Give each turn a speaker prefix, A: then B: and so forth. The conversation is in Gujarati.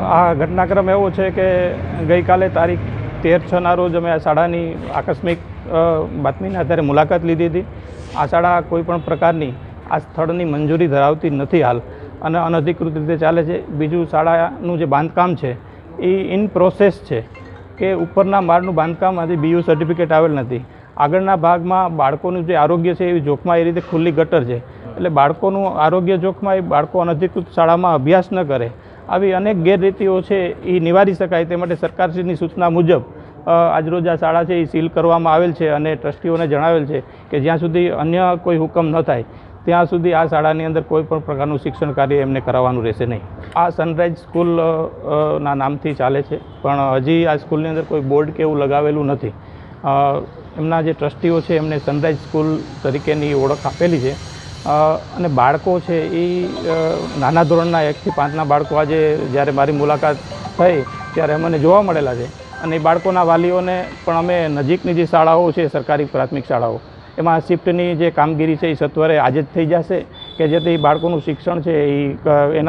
A: આ ઘટનાક્રમ એવો છે કે ગઈકાલે તારીખ તેર છના રોજ અમે શાળાની આકસ્મિક બાતમીના આધારે મુલાકાત લીધી હતી. આ શાળા કોઈપણ પ્રકારની આ સ્થળની મંજૂરી ધરાવતી નથી હાલ અને અનધિકૃત રીતે ચાલે છે. બીજું શાળાનું જે બાંધકામ છે એ ઇન પ્રોસેસ છે કે ઉપરના માળનું બાંધકામ આજે બીયુ સર્ટિફિકેટ આવેલ નથી. આગળના ભાગમાં બાળકોનું જે આરોગ્ય છે એ જોખમાં એ રીતે ખુલ્લી ગટર છે. એટલે બાળકોનું આરોગ્ય જોખમાં એ બાળકો અનધિકૃત શાળામાં અભ્યાસ ન કરે. આવી અનેક ગેરરીતિઓ છે એ નિવારી શકાય તે માટે સરકારશ્રીની સૂચના મુજબ આજરોજ આ શાળા છે એ સીલ કરવામાં આવેલ છે અને ટ્રસ્ટીઓને જણાવેલ છે કે જ્યાં સુધી અન્ય કોઈ હુકમ ન થાય ત્યાં સુધી આ શાળાની અંદર કોઈ પણ પ્રકારનું શિક્ષણ કાર્ય એમને કરાવવાનું રહેશે નહીં. આ સનરાઈઝ સ્કૂલ અ, અ, ના નામથી ચાલે છે પણ હજી આ સ્કૂલની અંદર કોઈ બોર્ડ કે એવું લગાવેલું નથી. એમના જે ટ્રસ્ટીઓ છે એમને સનરાઈઝ સ્કૂલ તરીકેની ઓળખ આપેલી છે. અને બાળકો છે એ નાના ધોરણના એકથી પાંચના બાળકો આજે જ્યારે મારી મુલાકાત થઈ, ત્યારે અમને જોવા મળેલા છે. અને એ બાળકોના વાલીઓને પણ અમે નજીકની જે શાળાઓ છે, સરકારી પ્રાથમિક શાળાઓ, એમાં શિફ્ટની જે કામગીરી છે એ સત્વરે આજે જ થઈ જશે કે જેથી બાળકોનું શિક્ષણ છે એ એના